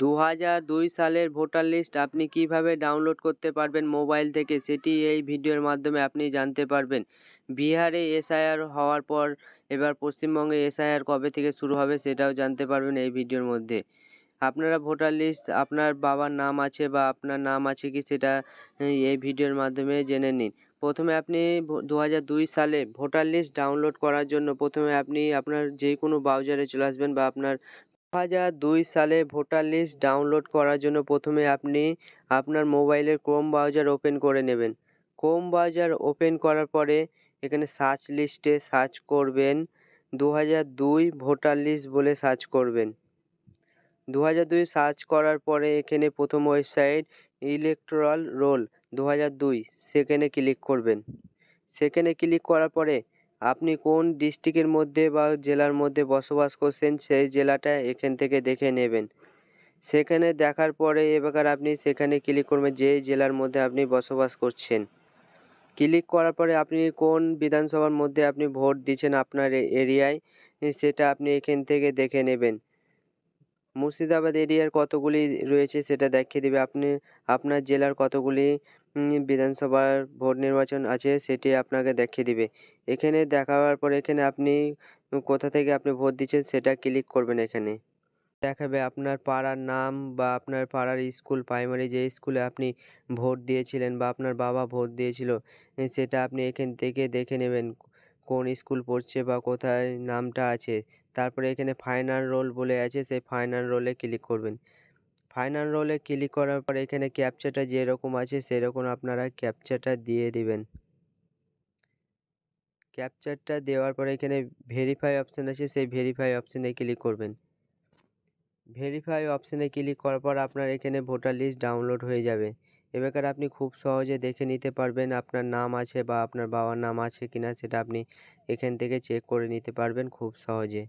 দু হাজার দুই সালের ভোটার লিস্ট আপনি কীভাবে ডাউনলোড করতে পারবেন মোবাইল থেকে সেটি এই ভিডিওর মাধ্যমে আপনি জানতে পারবেন। বিহারে এসআইআর হওয়ার পর এবার পশ্চিমবঙ্গে এসআইআর কবে থেকে শুরু হবে সেটাও জানতে পারবেন এই ভিডিওর মধ্যে। আপনারা ভোটার লিস্ট, আপনার বাবার নাম আছে বা আপনার নাম আছে কি সেটা এই ভিডিওর মাধ্যমে জেনে নিন। প্রথমে আপনি দু দুই সালে ভোটার লিস্ট ডাউনলোড করার জন্য প্রথমে আপনি আপনার যে কোনো ব্রাউজারে চলে আসবেন বা আপনার হাজার দুই সালে ভোটার লিস্ট ডাউনলোড করার জন্য প্রথমে আপনি আপনার মোবাইলের ক্রোম ব্রাউজার ওপেন করে নেবেন। ক্রোম ব্রাউজার ওপেন করার পরে এখানে সার্চ লিস্টে সার্চ করবেন দু দুই ভোটার লিস্ট বলে সার্চ করবেন। দু দুই সার্চ করার পরে এখানে প্রথম ওয়েবসাইট ইলেকট্রাল রোল দু হাজার দুই সেখানে ক্লিক করবেন। সেখানে ক্লিক করার পরে আপনি কোন ডিস্ট্রিক্টের মধ্যে বা জেলার মধ্যে বসবাস করছেন সেই জেলাটা এখান থেকে দেখে নেবেন। সেখানে দেখার পরে এবার আপনি সেখানে ক্লিক করবেন যে জেলার মধ্যে আপনি বসবাস করছেন। ক্লিক করার পরে আপনি কোন বিধানসভার মধ্যে আপনি ভোট দিচ্ছেন আপনার এরিয়ায়, সেটা আপনি এখান থেকে দেখে নেবেন। মুর্শিদাবাদ এরিয়ার কতগুলি রয়েছে সেটা দেখিয়ে দেবে। আপনি, আপনার জেলার কতগুলি বিধানসভার ভোট নির্বাচন আছে, সেটি আপনাকে দেখিয়ে দিবে। এখানে দেখাবার পরে এখানে আপনি কোথা থেকে আপনি ভোট দিচ্ছেন সেটা ক্লিক করবেন এখানে। দেখাবে আপনার পাড়ার নাম বা আপনার পাড়ার স্কুল প্রাইমারি যে স্কুলে আপনি ভোট দিয়েছিলেন বা আপনার বাবা ভোট দিয়েছিল সেটা আপনি এখান থেকে দেখে নেবেন কোন স্কুল পড়ছে বা কোথায় নামটা আছে। তারপরে এখানে ফাইনাল রোল বলে আছে, সেই ফাইনাল রোলে ক্লিক করবেন। ফাইনাল রোলে ক্লিক করার পরে এখানে ক্যাপচাটা যেরকম আছে, সেরকম আপনারা ক্যাপচাটা দিয়ে দিবেন। ক্যাপচারটা দেওয়ার পরে এখানে ভেরিফাই অপশান আছে, সেই ভেরিফাই অপশানে ক্লিক করবেন। ভেরিফাই অপশানে ক্লিক করার পর আপনার এখানে ভোটার লিস্ট ডাউনলোড হয়ে যাবে। এবার আপনি খুব সহজে দেখে নিতে পারবেন আপনার নাম আছে বা আপনার বাবার নাম আছে কিনা, সেটা আপনি এখান থেকে চেক করে নিতে পারবেন খুব সহজে।